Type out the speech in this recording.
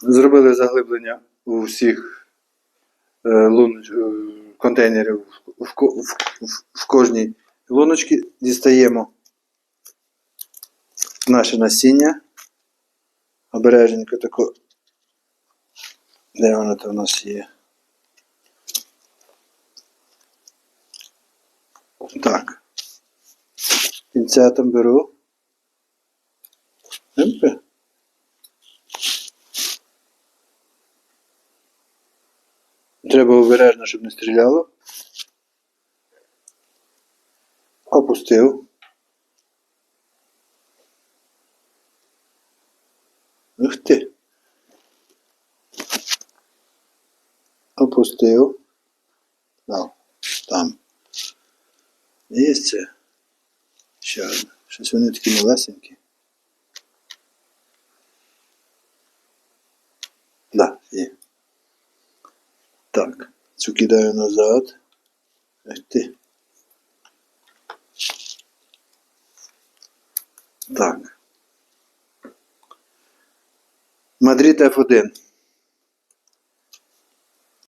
Зробили заглиблення у всіх е, е, контейнерів в, ко- в, в, в кожній луночці. Дістаємо наше насіння. Обережненько тако. Де воно то в нас є? Так. Пінцетом беру. Треба обережно, щоб не стріляло. Опустив. Ух ти. Опустив. Да, там. Є це. Ще одне. Щось вони такі малесенькі. Да, є. Так, цю кидаю назад. Ех ти. Так. Мадрид F1.